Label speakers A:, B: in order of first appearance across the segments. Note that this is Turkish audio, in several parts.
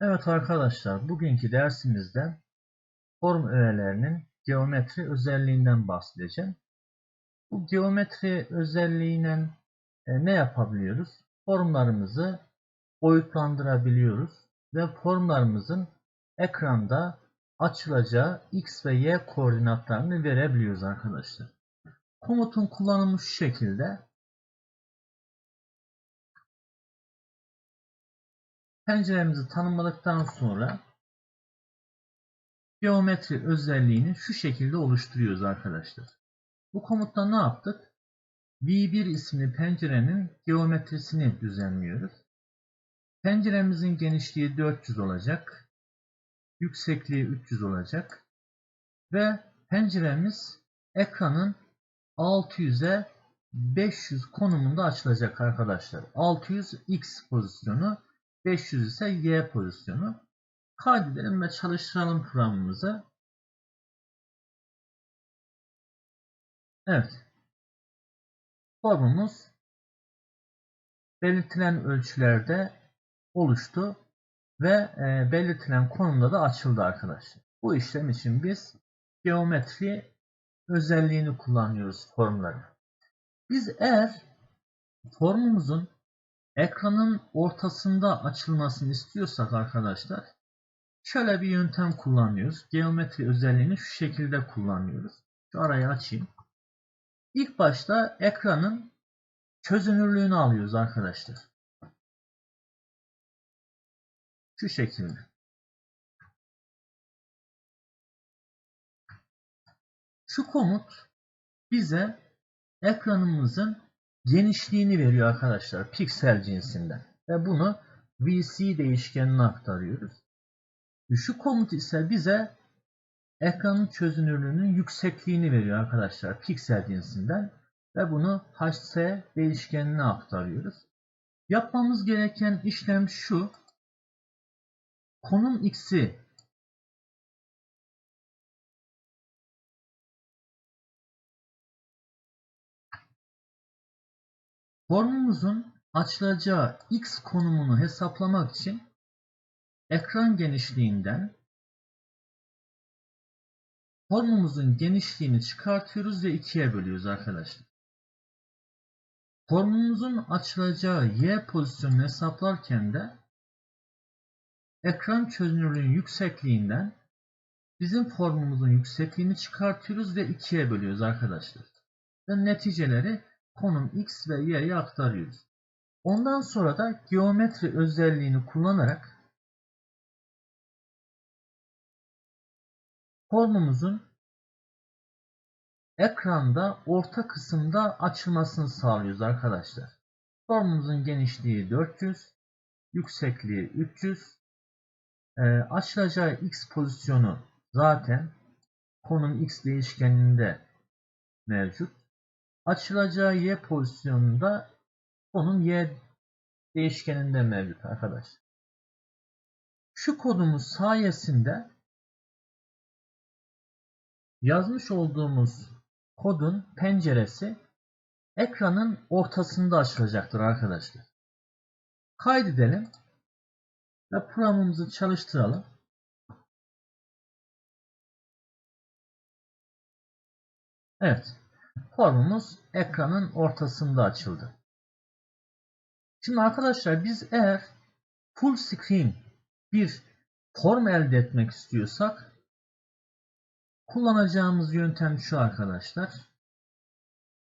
A: Evet arkadaşlar, bugünkü dersimizde form öğelerinin geometri özelliğinden bahsedeceğim. Bu geometri özelliğiyle e, ne yapabiliyoruz? Formlarımızı boyutlandırabiliyoruz ve formlarımızın ekranda açılacağı x ve y koordinatlarını verebiliyoruz arkadaşlar. Komutun kullanımı şu şekilde. Penceremizi tanımladıktan sonra geometri özelliğini şu şekilde oluşturuyoruz arkadaşlar. Bu komutta ne yaptık? V1 isimli pencerenin geometrisini düzenliyoruz. Penceremizin genişliği 400 olacak. Yüksekliği 300 olacak. Ve penceremiz ekranın 600'e 500 konumunda açılacak arkadaşlar. 600 X pozisyonu 500 ise Y pozisyonu. Kaydedelim ve çalıştıralım programımızı. Evet. Formumuz belirtilen ölçülerde oluştu ve e, belirtilen konumda da açıldı arkadaşlar. Bu işlem için biz geometri özelliğini kullanıyoruz formları. Biz eğer formumuzun ekranın ortasında açılmasını istiyorsak arkadaşlar şöyle bir yöntem kullanıyoruz. Geometri özelliğini şu şekilde kullanıyoruz. Şu arayı açayım. İlk başta ekranın çözünürlüğünü alıyoruz arkadaşlar. Şu şekilde. Şu komut bize ekranımızın genişliğini veriyor arkadaşlar piksel cinsinden. Ve bunu VC değişkenine aktarıyoruz. Şu komut ise bize ekranın çözünürlüğünün yüksekliğini veriyor arkadaşlar piksel cinsinden. Ve bunu HC değişkenine aktarıyoruz. Yapmamız gereken işlem şu. Konum x'i Formumuzun açılacağı x konumunu hesaplamak için ekran genişliğinden formumuzun genişliğini çıkartıyoruz ve ikiye bölüyoruz arkadaşlar. Formumuzun açılacağı y pozisyonunu hesaplarken de ekran çözünürlüğün yüksekliğinden bizim formumuzun yüksekliğini çıkartıyoruz ve ikiye bölüyoruz arkadaşlar. Ve neticeleri konum x ve y'ye aktarıyoruz. Ondan sonra da geometri özelliğini kullanarak formumuzun ekranda orta kısımda açılmasını sağlıyoruz arkadaşlar. Formumuzun genişliği 400, yüksekliği 300, e, açılacağı x pozisyonu zaten konum x değişkeninde mevcut açılacağı y pozisyonunda onun y değişkeninde mevcut arkadaş. Şu kodumuz sayesinde yazmış olduğumuz kodun penceresi ekranın ortasında açılacaktır arkadaşlar. Kaydedelim ve programımızı çalıştıralım. Evet formumuz ekranın ortasında açıldı. Şimdi arkadaşlar biz eğer full screen bir form elde etmek istiyorsak kullanacağımız yöntem şu arkadaşlar.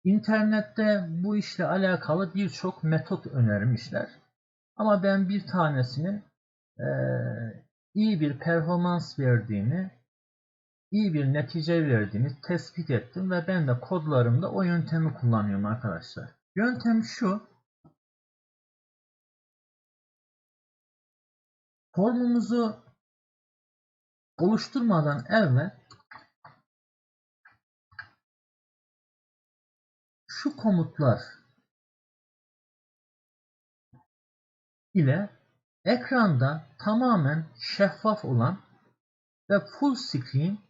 A: İnternette bu işle alakalı birçok metot önermişler. Ama ben bir tanesinin e, iyi bir performans verdiğini iyi bir netice verdiğini tespit ettim ve ben de kodlarımda o yöntemi kullanıyorum arkadaşlar. Yöntem şu. Formumuzu oluşturmadan evvel şu komutlar ile ekranda tamamen şeffaf olan ve full screen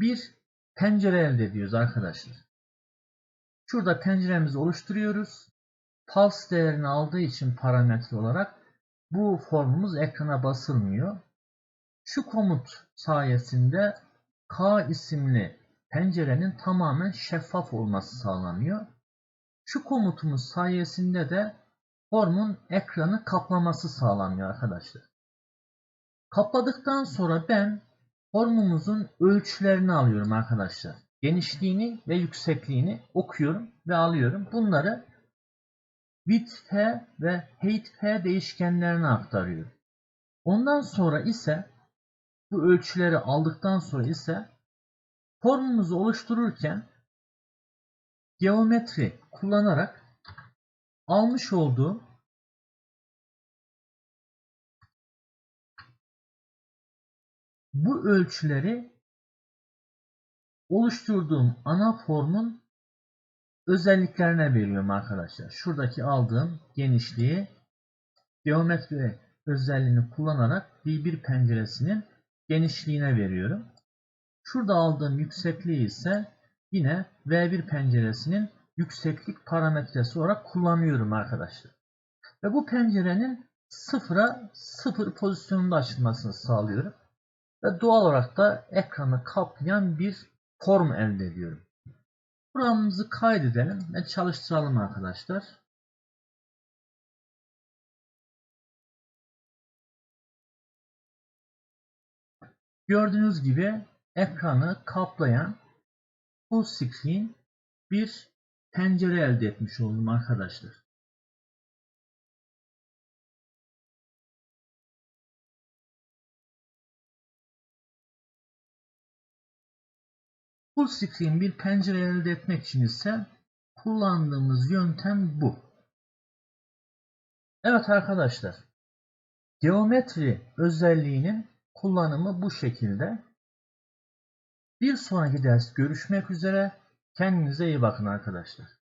A: bir pencere elde ediyoruz arkadaşlar. Şurada penceremizi oluşturuyoruz. Pulse değerini aldığı için parametre olarak bu formumuz ekrana basılmıyor. Şu komut sayesinde K isimli pencerenin tamamen şeffaf olması sağlanıyor. Şu komutumuz sayesinde de formun ekranı kaplaması sağlanıyor arkadaşlar. Kapladıktan sonra ben formumuzun ölçülerini alıyorum arkadaşlar. Genişliğini ve yüksekliğini okuyorum ve alıyorum. Bunları width p ve height p değişkenlerine aktarıyorum. Ondan sonra ise bu ölçüleri aldıktan sonra ise formumuzu oluştururken geometri kullanarak almış olduğum bu ölçüleri oluşturduğum ana formun özelliklerine veriyorum arkadaşlar. Şuradaki aldığım genişliği geometri özelliğini kullanarak B1 penceresinin genişliğine veriyorum. Şurada aldığım yüksekliği ise yine V1 penceresinin yükseklik parametresi olarak kullanıyorum arkadaşlar. Ve bu pencerenin sıfıra sıfır pozisyonunda açılmasını sağlıyorum. Ve doğal olarak da ekranı kaplayan bir form elde ediyorum. Programımızı kaydedelim ve çalıştıralım arkadaşlar. Gördüğünüz gibi ekranı kaplayan full screen bir pencere elde etmiş oldum arkadaşlar. Full screen bir pencere elde etmek için ise kullandığımız yöntem bu. Evet arkadaşlar. Geometri özelliğinin kullanımı bu şekilde. Bir sonraki ders görüşmek üzere. Kendinize iyi bakın arkadaşlar.